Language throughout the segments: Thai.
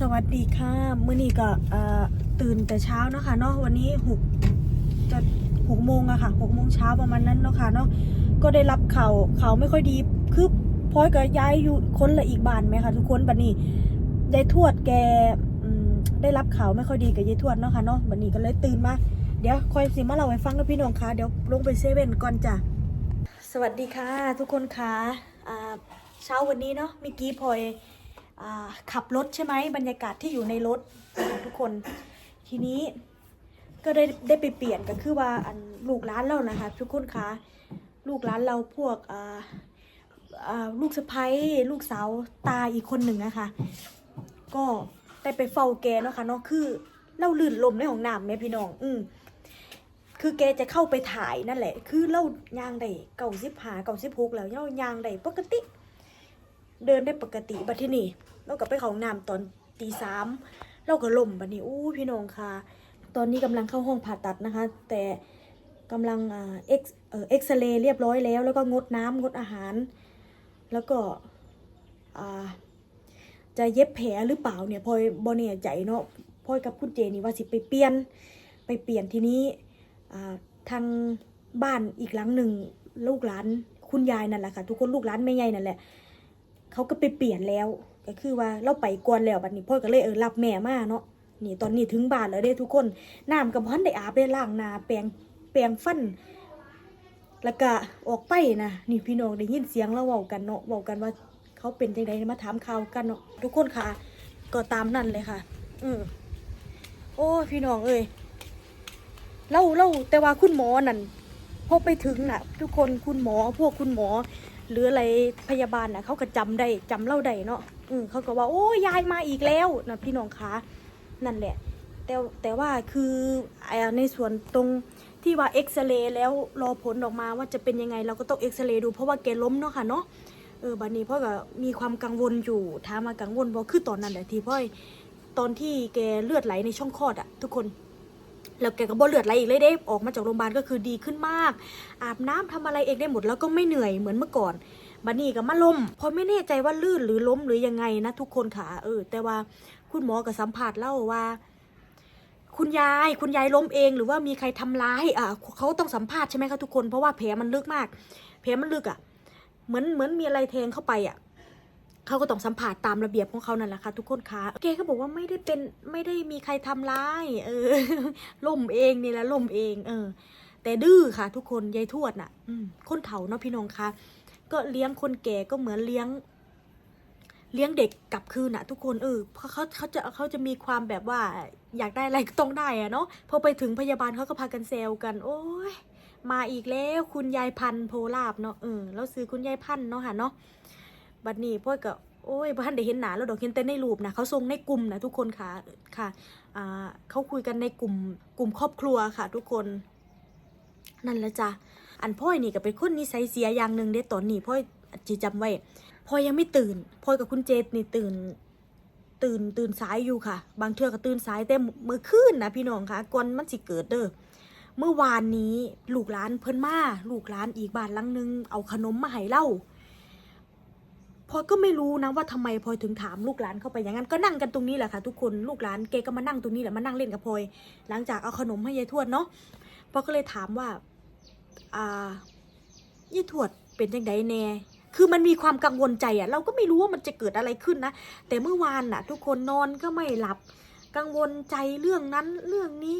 สวัสดีค่ะเมื่อนี้ก็ตื่นแต่เช้าเนาะคะเนาะวันนี้หกจะหกโมงอะค่ะหกโมงเช้าประมาณนั้นเนาะค่ะเนาะก็ได้รับข่าวข่าวไม่ค่อยดีคือพลอยก็ย้ายอยู่คนละอีกบ้านไหมคะทุกคนบัดนี้ยายทวดแกได้รับข่าวไม่ค่อยดีกับยายทวดเนาะค่ะเนาะบัดนี้ก็เลยตื่นมาเดี๋ยวคอยสิมาเล่าให้ฟังนะพี่น้องคะเดี๋ยวลงไปเซเว่นก่อนจ้ะสวัสดีค่ะ ทุกคนคะอ่าเช้าวันนี้เนาะเมื่อกี้พลอย ขับรถใช่ไหมบรรยากาศที่อยู่ในรถนะคะทุกคน ทีนี้ก็ได้ได้ไปเปลี่ยนก็คือว่าอันลูกร้านเรานะคะทุกคนคะลูกร้านเราพวกลูกสะพ้ยลูกสาวตาอีกคนหนึ่งนะคะ ก็ได้ไปเฝ้าแกเนาะค่ะเนาะคือเล่าลื่นลมในห้องน้ำแม่พี่น้อง อืมคือแกจะเข้าไปถ่ายนั่นแหละ คือเล่ายางได้เก่าสิบหาเก่าสิบหกแล้วเล่ายางได้ปกติ เดินได้ปกติบัดที่นี่เราก็ไปเขาห้องน้ำตอนตีสามเราก็ล่มบัดนี้อู้พี่น้องค่ะ ตอนนี้กำลังเข้าห้องผ่าตัดนะคะ แต่กำลังเอ็กเอ่อเอ็กซเรย์เรียบร้อยแล้ว แล้วก็งดน้ำงดอาหาร แล้วก็จะเย็บแผลหรือเปล่าเนี่ยพอยบอเนี่ใจเนาะพลอยกับคุณเจนี่ว่าสิไปเปลี่ยนไปเปลี่ยนทีนี้ทางบ้านอีกหลังหนึ่งลูกหลานคุณยายนั่นแหละค่ะ ทุกคนลูกหลานแม่ใหญ่นั่นแหละ เขาก็ไปเปลี่ยนแล้ว ก็คือว่าเราไปก่อนแล้วบัดนี้พ่อก็เลยเออรับแม่มาเนาะนี่ตอนนี้ถึงบ้านแล้วเด้ทุกคนน้ำกับพันได้อาบได้ล้างนาแปรงแปรงฟันแล้วก็ออกไปนะนี่พี่น้องได้ยินเสียงเราเว้ากันเนาะเว้ากันว่าเขาเป็นจังไดมาถามข่าวกันเนาะทุกคนค่ะ ก็ตามนั่นเลยค่ะ อืมโอ้พี่น้องเอ้ยเล่าเล่าแต่ว่าคุณหมอนั่นพอไปถึงน่ะ ทุกคนคุณหมอพวกคุณหมอ หรืออะไรพยาบาลน่ะเขาก็จำได้จำเล่าได้เนาะอืมเขาก็ว่าโอ้ยายมาอีกแล้วนะพี่น้องคะนั่นแหละ แต่แต่ว่าคือในส่วนตรงที่ว่าเอ็กซเรย์แล้วรอผลออกมาว่าจะเป็นยังไงเราก็ต้องเอ็กซเรย์ดูเพราะว่าแกล้มเนาะค่ะเนาะเออบัดนี้พ่อก็มีความกังวลอยู่ถามมากังวลบ่คือตอนนั้นแหละที่พ่อตอนที่แกเลือดไหลในช่องคลอดอะทุกคน แล้วแกก็บ่เลือดไหลอีกเลยเด้ออกมาจากโรงพยาบาลก็คือดีขึ้นมาก อาบน้ำทำอะไรเองได้หมดแล้วก็ไม่เหนื่อยเหมือนเมื่อก่อนบันนี้ก็มาล้มพราะไม่แน่ใจว่าลื่นหรือล้มหรือยังไงนะทุกคนค่ะเออ แต่ว่าคุณหมอกับสัมผัสเล่าว่า คุณยายคุณยายล้มเอง หรือว่ามีใครทำร้ายอะเขาต้องสัมภาษณ์ใช่ไหมคะทุกคนเพราะว่าแผลมันลึกมากแผลมันลึกอะเหมือนเหมือนมีอะไรแทงเข้าไปอะ เขาก็ต้องสัมผัสตามระเบียบของเขานั่นแหละค่ะทุกคนคะแกก็บอกว่าไม่ได้เป็นไม่ได้มีใครทำร้ายเออล่มเองนี่แหละล่มเอง เออ แต่ดื้อค่ะ ทุกคนยายทวดน่ะอืคนเฒ่าเนาะพี่น้องคะก็เลี้ยงคนแก่ก็เหมือนเลี้ยง เลี้ยงเด็กกลับคืนน่ะ ทุกคนเออเพราะเขาเขาจะเขาจะมีความแบบว่า อยากได้อะไรก็ต้องได้อะเนาะพอไปถึงพยาบาลเขาก็พากันแซวกัน โอ้ยมาอีกแล้ว คุณยายพันธ์โพลาบเนาะเออแล้วซื้อคุณยายพันธ์เนาะค่ะเนาะ บัดนี้พ่อก็โอ้ยบ้านได้เห็นหนาแล้วดอกเห็นแต่ในรูปนะเขาส่งในกลุ่มนะทุกคนค่ะค่ะอ่าเขาคุยกันในกลุ่มกลุ่มครอบครัวค่ะทุกคน นั่นละจ้ะอันพ่อยนี่ก็เป็นคนนิสัยเสียอย่างหนึ่งเด้ตอนนี้พ่อยจีจำไว้พ่อยยังไม่ตื่นพ่อยกับคุณเจดนี่ตื่น ตื่นตื่นสายอยู่ค่ะ บางเทื่อก็ตื่นสายแต่เมื่อคืนนะพี่น้องค่ะก่อนมันสิเกิดเด้อเมื่อวานนี้ลูกหลานเพิ่นมาลูกหลานอีกบานลังนึงเอาขนมมาให้เล่า ลอยก็ไม่รู้นะว่าทำไมพลอยถึงถามลูกหลานเข้าไปอย่างนั้นก็นั่งกันตรงนี้แหละค่ะทุกคนลูกหลานเกก็มานั่งตรงนี้แหละมานั่งเล่นกับพลอยหลังจากเอาขนมให้ยายทวดเนาะพลอยก็เลยถามว่าอ่ายายทวดเป็นยังไงแน่คือมันมีความกังวลใจอะเราก็ไม่รู้ว่ามันจะเกิดอะไรขึ้นนะ แต่เมื่อวานน่ะ ทุกคนนอนก็ไม่หลับ กังวลใจเรื่องนั้นเรื่องนี้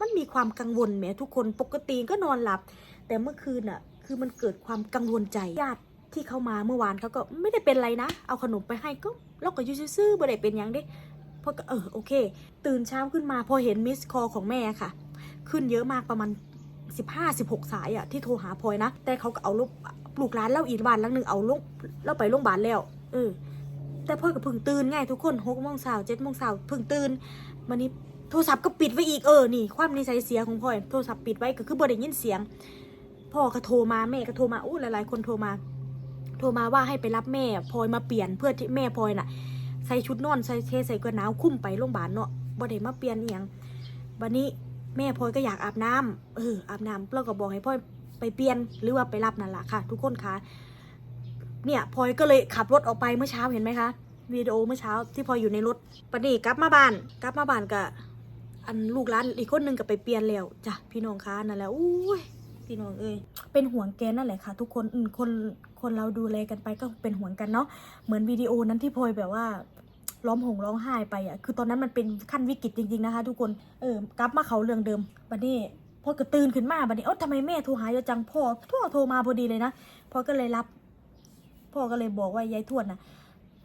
มันมีความกังวลแหมทุกคนปกติก็นอนหลับ แต่เมื่อคืนน่ะ คือมันเกิดความกังวลใจญาติ ที่เขามาเมื่อวานเขาก็ไม่ได้เป็นไรนะ เอาขนมไปให้ก็เราก็ยูซื่อๆบ่ได้เป็นยังเด้พอก็เออโอเค ตื่นเช้าขึ้นมาพอเห็นมิสคอของแม่ค่ะ ขึ้นเยอะมากประมาณ 15 16 สายอะที่โทรหาพลอยนะ แต่เขาก็เอาลูกลูกร้านเล่าอีกบ้านลังหนึ่งเอาลูกเล่าไปโรงพยาบาลแล้ว เออ แต่พลอยก็เพิ่งตื่นไงทุกคนหกโมงเช้าเจ็ดโมงเช้าเพิ่งตื่นวันนี้โทรศัพท์ก็ปิดไว้อีกเออนี่ ความนิสัยเสียของพลอยโทรศัพท์ปิดไว้ก็คือบ่ได้ยินเสียงพ่อก็โทรมาแม่ก็โทรมาอู้หลายๆ คนโทรมา โทรมาว่าให้ไปรับแม่พลอยมาเปลี่ยนเพื่อที่แม่พลอยน่ะ ใส่ชุดนอนใส่เทใส่กระหนาวคุ้มไปโรงพยาบาลเนาะบ่ได้มาเปลี่ยนเอียงวันนี้แม่พลอยก็อยากอาบน้ำเอออาบน้ำเราก็บอกให้พลอยไปเปลี่ยนหรือว่าไปรับนั่นแหละค่ะ ทุกคนคะเนี่ยพลอยก็เลยขับรถออกไปเมื่อเช้าเห็นไหมคะวิดีโอเมื่อเช้าที่พลอยอยู่ในรถปนี้กลับมาบ้านกลับมาบ้านก็อันลูกร้านอีกคนหนึงก็ไปเปลี่ยนแล้วจ้ะพี่น้องคะนั่นแหละอุ้ย พี่น้องเอ้ยเป็นห่วงแกนั่นแหละค่ะ ทุกคนอืมคนคนเราดูแลกันไปก็เป็นห่วงกันเนาะเหมือนวิดีโอนั้นที่พลอยแบบว่าร้องห่มร้องไห้ไปอะคือตอนนั้นมันเป็นขั้นวิกฤตจริงๆนะคะ ทุกคนเออกลับมาเขาเรื่องเดิมบัดนี้พ่อก็ตื่นขึ้นมาบัดนี้เอ้าทำไมแม่โทรหายอะจังพ่อพ่อโทรมาพอดีเลยนะพ่อก็เลยรับ พ่อก็เลยบอกว่ายายทวดนะ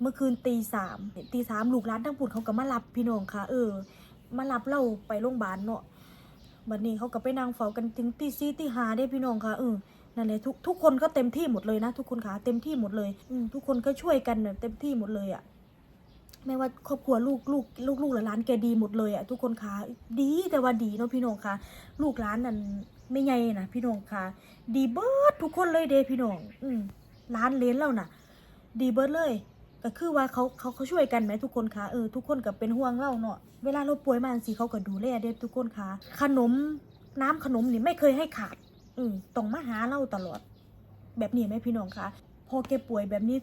เมื่อคืนตีสามตีสามลูกร้านทั้งปุ่นเขาก็มารับพี่น้องค่ะ เออ มารับเราไปโรงพยาบาลเนาะ บัดนี้เขาก็ไปนั่งเฝ้ากันถึงตีสี่ตีห้าได้พี่น้องค่ะเออนั่นแหละทุกทุกคนก็เต็มที่หมดเลยนะ ทุกคนค่ะเต็มที่หมดเลยอืทุกคนก็ช่วยกันเนี่ยเต็มที่หมดเลยอะไม่ว่าครอบครัวลูกลูกลูกลูกหลานแกดีหมดเลยอะทุกคนคะดีแต่ว่าดีเนาะพี่น้องคะลูกหลานนั่นไม่ใหญ่นะพี่น้องคะดีเบิร์ดทุกคนเลยเด้พี่น้อง อืมร้านเลนเราน่ะ ดีเบิร์ดเลย ก็คือว่าเขาเขาเขาช่วยกันไหมทุกคนคะเออทุกคนก็เป็นห่วงเราเนาะเวลาเราป่วยมาสิเขาก็ดูแลเด้ทุกคนคะขนมน้ำขนมนี่ไม่เคยให้ขาดอืมต้องมาหาเราตลอด แบบนี้ไหมพี่น้องคะพอแกป่วยแบบนี้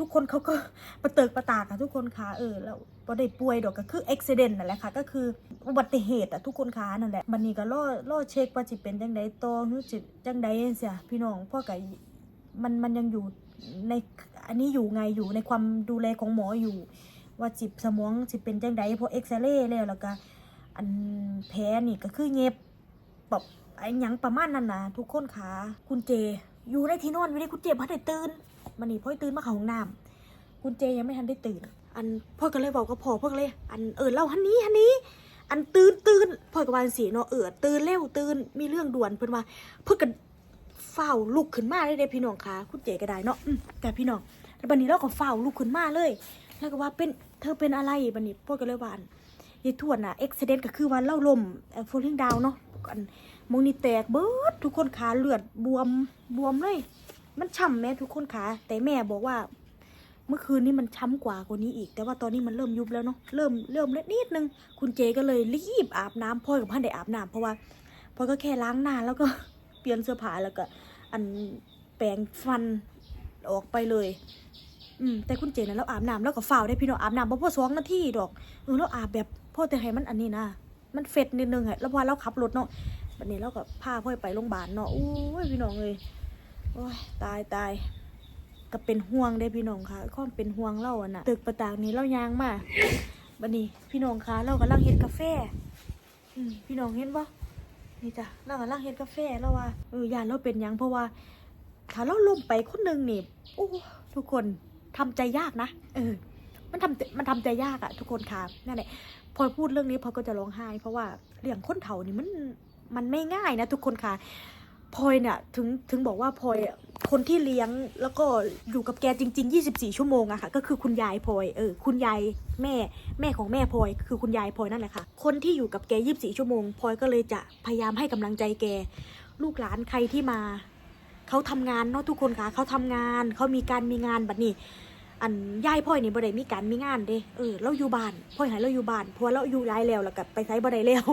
ทุกคนเขาก็ประเติกประตากอะทุกคนคะเออแล้วบ่ได้ป่วยดอกก็คืออุบิเหตุนั่นแหละค่ะก็คืออุบัติเหตุอะทุกคนคะนั่นแหละบันนี้ก็รอรอเช็คว่าจิเป็นจังใดต่อหรือจิจังใดเสียพี่น้องพ่อกับมันมันยังอยู่ใน อันนี้อยู่ไงอยู่ในความดูแลของหมออยู่ ว่าจิบสมองจิเป็นจังใดเพอเอ็กซเรย์แล้วแล้วก็อันแผลนี่ก็คือเย็บแบบไอ้หยังประมาณนั้นนะทุกคนคะคุณเจ อยู่ในที่นอนอยู่ในคุณเจพัดได้ตื่นมันนี่พ่อยตื่นมาเขาห้องน้ำคุณเจยังไม่ทันได้ตื่น อันพ่อก็เลยบอกกับพ่อพ่อเลย อันเออเล่าฮันนี้ฮันนี้อันตื่นตื่นพ่อกับวาจั่งสีเนาะเออตื่นเร็วตื่นมีเรื่องด่วนเพิ่นว่าเพื่อกัน เฝ้าลุกขึ้นมาได้เด้พี่น้องคะคุณเจก็ได้เนาะแต่พี่น้องแล้วบัดนี้เราก็เฝ้าลุกขึ้นมาเลย แล้วก็ว่าเป็นเธอเป็นอะไรบัดนี้พ่อก็เลยว่าอันยายทวดน่ะเอ็กซิเดนก็คือว่าเล่าลมโฟลิ่งดาวเนาะอันมงนี่แตกเบิดทุกคนขาเลือดบวมบวมเลย มันฉ่ำแม่ทุกคนขาแต่แม่บอกว่า เมื่อคืนนี้มันช้ำกว่ากว่านี้อีก แต่ว่าตอนนี้มันเริ่มยุบแล้วเนาะเริ่มเริ่มเล็กนิดนึงคุณเจก็เลยรีบอาบน้ำพ่อยกับพันได้อาบน้ำเพราะว่าพ่อก็แค่ล้างหน้าแล้วก็ เปลี่ยนเสื้อผ้าแล้วก็ อันแปรงฟันออกไปเลย อืมแต่คุณเจนะเราอาบน้ำแล้วก็ฝ้าวได้พี่น้องอาบน้ำบ่พอสองนาทีดอกเออเราอาบแบบพ่อแต่ให้มันอันนี้นะมันเฟดนิดนึงอะแล้วพอเราขับรถเนาะวันนี้เราก็พาพ่อไปโรงพยาบาลเนาะโอ้ยพี่น้องเลยโอ้ยตายตายก็เป็นห่วงได้พี่น้องค่ะข้อมเป็นห่วงเราอะนะตึกประตากนี้เรายางมาบันนี้พี่น้องคะเรากำลังเฮ็ดกาแฟอืมพี่น้องเห็นปะ นี่จ้ะเรากำลังเฮ็ดกาแฟแล้วว่าเออยานเราเป็นยังเพราะว่าถ้าเราล้มไปคนหนึ่งนี่โอ้ทุกคนทำใจยากนะเออ มันทำมันทำใจยากอะทุกคนค่ะนั่นแหละพอพูดเรื่องนี้พอก็จะร้องไห้ เพราะว่าเรื่องคนเฒ่านี่มันมันไม่ง่ายนะทุกคนค่ะ พลอยเนี่ยถึงถึงบอกว่าพลอยคนที่เลี้ยงแล้วก็อยู่กับแกจริง ๆ 24 ชั่วโมงอะค่ะ ก็คือคุณยายพลอยเออคุณยายแม่แม่ของแม่พลอยคือคุณยายพลอยนั่นแหละค่ะ คนที่อยู่กับแก 24 ชั่วโมงพลอยก็เลยจะพยายามให้กำลังใจแก ลูกหลานใครที่มาเขาทำงานเนาะทุกคนค่ะเขาทำงานเขามีการมีงานแบัดนี้ อันยายพ่อยนี่บ่ได้มีการมีงานเด้เออเราอยู่บ้านพ่อยให้เราอยู่บ้านเพราะเราอยู่ย้ายแล้วแล้วก็ไปไสบ่ได้แล้ว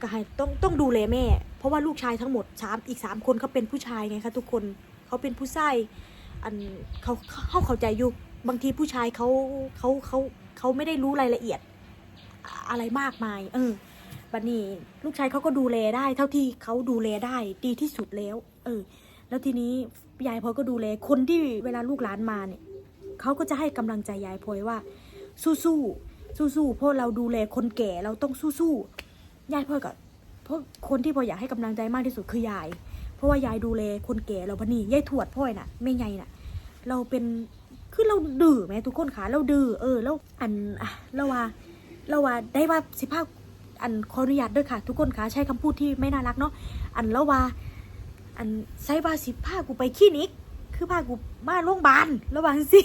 ก็ให้ต้องต้องดูแลแม่ ราะว่าลูกชายทั้งหมดสามอีกสามคนเขาเป็นผู้ชายไงคะทุกคนเขาเป็นผู้ชายอันเขาเขาเข้าใจอยู่บางทีผู้ชายเขาเขาเขาเขาไม่ได้รู้รายละเอียดอะไรมากมาย เออบัดนี้ลูกชายเขาก็ดูแลได้ เท่าที่เขาดูแลได้ดีที่สุดแล้ว เออ แล้วทีนี้ยายพลอยก็ดูแลคนที่เวลาลูกหลานมาเนี่ยเขาก็จะให้กำลังใจยายพลอยว่า สู้สู้สู้สู้เพราะเราดูแลคนแก่เราต้องสู้สู้ยายพลอยก็ เพราะคนที่พออยากให้กำลังใจมากที่สุดคือยาย เพราะว่ายายดูแลคนแก่เราพนี่ยายถวดพ่อยน่ะไม่ไงน่ะ เราเป็นคือเราดื้อไหมทุกคนขาเราดื้อเออแล้วอันอะเราว่าเราว่าได้ว่าสิภาพอันขออนุญาตด้วยค่ะ ทุกคนขาใช้คำพูดที่ไม่น่ารักเนาะอันแล้วว่าอันไซบาสิพากูไปคลินิกคือพากูมาโรงพยาบาลระวังสิ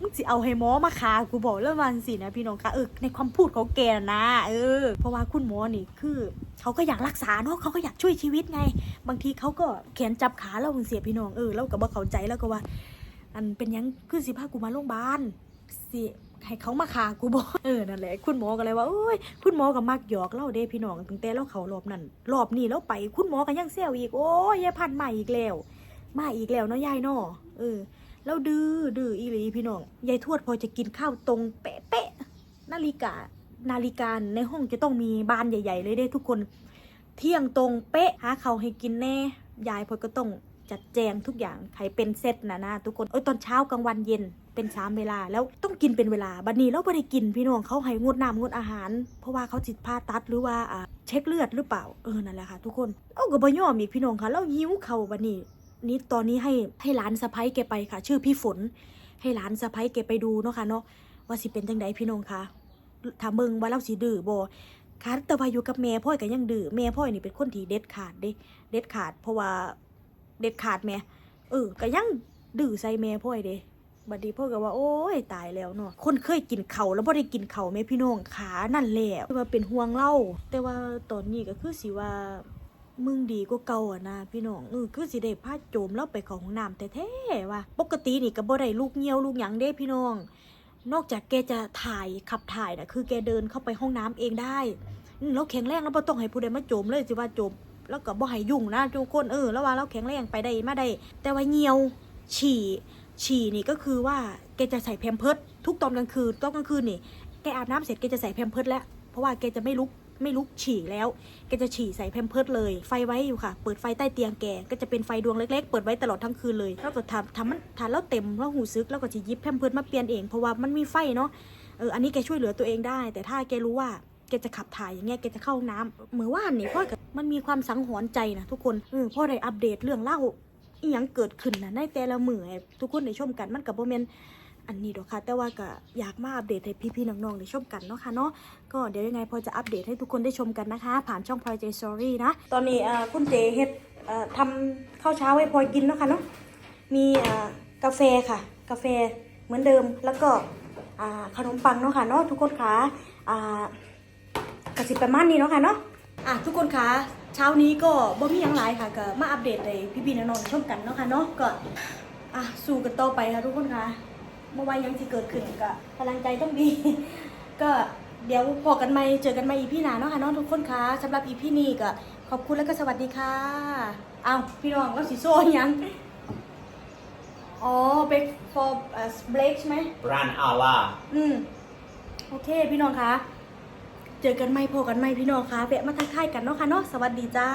มึงสิเอาให้หมอมาคากูบอกระวังสินะพี่น้องคะเออในความพูดของแกน่ะนะเออ เพราะว่าคุณหมอนี่คือเขาก็อยากรักษาเนาะเขาก็อยากช่วยชีวิตไง บางทีเขาก็แขนจับขาเราเสียพี่น้องเออเราก็บ่เข้าใจแล้วก็ว่า อันเป็นยังคือสิพากูมาโรงพยาบาลสิให้เขามาคากูบอกเออนั่นแหละ คุณหมอก็เลยว่าโอ้ยคุณหมอก็มักหยอกเล่าเด้พี่น้องตั้งแต่เราเขารอบนั้นรอบนี้แล้วไป คุณหมอก็ยังเซลอีกโอ้ยยายพันธุ์มาอีกแล้วมาอีกแล้วเนาะยายเนาะเออ แล้วดื้อดื้ออีหลีพี่น้องยายทวดพอจะกินข้าวตรงเป๊ะเป๊ะนาฬิกานาฬิกาในห้องจะต้องมีบานใหญ่ ๆ เลยเด้ทุกคน เที่ยงตรงเป๊ะหาเขาให้กินแน่ยายพอยก็ต้องจัดแจงทุกอย่างให้เป็นเซตนะนะทุกคนเอ้ยตอนเช้ากลางวันเย็นเป็นสามเวลาแล้วต้องกินเป็นเวลาบัดนี้เราไม่ได้กินพี่น้องเขาให้งดน้ำงดอาหาร เพราะว่าเขาจิตผ่าตัดหรือว่าเช็คเลือดหรือเปล่าเออนั่นแหละค่ะ ทุกคนเอาก็บ่ยอมอีกพี่น้องค่ะแล้วหิวเขาบัดนนี่ นี่ตอนนี้ให้ให้หลานสะพ้ยแกไปค่ะ ชื่อพี่ฝน ให้หลานสะพ้ยแกไปดูเนาะค่ะเนาะว่าสิเป็นจังไดพี่น้องคะถ้าเบิงว่าเราสิดื้อบ่ค่ะแต่ว่าอยู่กับแม่พ่อยก็ยังดื้อแม่พ่อยนี่เป็นคนที่เด็ดขาดเด้เด็ดขาด เพราะว่าเด็ดขาดแม่เออก็ยังดื้อใส่แม่พ่อยเด้บัดนี้พ่อก็ว่าโอ้ยตายแล้วเนาะคนเคยกินเขาแล้วบ่ได้กินเขาแม่พี่น้องขานั่นแหละว่าเป็นห่วงเล่าแต่ว่าตอนนี้ก็คือสิว่า มึงดีกว่าเก่าอะนะพี่น้องเออคือสิได้พาโจมแล้วไปของน้ำแท้ๆว่ะปกตินี่ก็บ่ได้ลูกเงี้ยวลูกหยังเด้พี่น้อง นอกจากแกจะถ่ายขับถ่ายนะคือแกเดินเข้าไปห้องน้ำเองได้แล้วแข็งแรงแล้วบ่ต้องให้ผู้ใดมาโจมเลยสิว่าโจม แล้วก็บ่ให้ยุ่งนะทุกคนเออแล้วว่าเราแข็งแรงไปได้มาได้ แต่ว่าเงียวฉี่ฉี่นี่ก็คือว่าแกจะใส่แพมเพิร์ดทุกตอนกลางคืนตอนกลางคืนนี่แกอาบน้ำเสร็จแกจะใส่แพมเพิร์ดแล้วเพราะว่าแกจะไม่ลุก ไม่ลุกฉี่แล้วแกจะฉี่ใส่แพมเพิร์ดเลย ไฟไว้อยู่ค่ะ เปิดไฟใต้เตียงแกก็จะเป็นไฟดวงเล็กๆ เปิดไว้ตลอดทั้งคืนเลยแล้วก็ทำทำมันทานแล้วเต็มแล้วหูซึกแล้วก็จะยิบแพมเพิร์ดมาเปลี่ยนเองเพราะว่ามันมีไฟเนาะเอออันนี้แกช่วยเหลือตัวเองได้ แต่ถ้าแกรู้ว่าแกจะขับถ่ายอย่างเงี้ยแกจะเข้าห้องน้ำเหมือนว่านนี่พ่อกับมันมีความสังหรณ์ใจนะทุกคนเออพ่อได้อัปเดตเรื่องเล่าอีหยังเกิดขึ้นนะในแต่ละมือทุกคนได้ชมกันมันกับโมเมน อันนี้ดอกค่ะ แต่ว่าก็อยากมาอัปเดตให้พี่ๆน้องๆได้ชมกันเนาะค่ะเนาะก็เดี๋ยวยังไงพอจะอัปเดตให้ทุกคนได้ชมกันนะคะ ผ่านช่องพลอยเจสตอรี่นะ ตอนนี้คุณเจเฮ็ดทำข้าวเช้าให้พลอยกินเนาะค่ะเนาะมีกาแฟค่ะ กาแฟเหมือนเดิมแล้วก็ขนมปังเนาะค่ะเนาะทุกคนคะอ่ากระสิบประมาณนี้เนาะค่ะเนาะอะทุกคนคะเช้านี้ก็บ่มีหยังหลายค่ะก็มาอัปเดตให้พี่ๆน้องๆชมกันเนาะค่ะเนาะก็อะสู้กันต่อไปค่ะทุกคนค่ะ เมื่อวานยังที่เกิดขึ้นก็พลังใจต้องดี ก็เดี๋ยวพอกันใหม่เจอกันใหม่อีพี่หนาเนาะค่ะเน้องทุกคนคะสำหรับอีพี่นี่ก็ขอบคุณแล้วก็สวัสดีค่ะอ้าวพี่น้องก็สีโซ่ยัง อ๋อ break for uh, break ใช่ไหม Run Allah อืมโอเค พี่น้องคะเจอกันใหม่พอกันใหม่พี่น้องคะแวะมาทักทายกันเนาะค่ะเนาะสวัสดีจ้า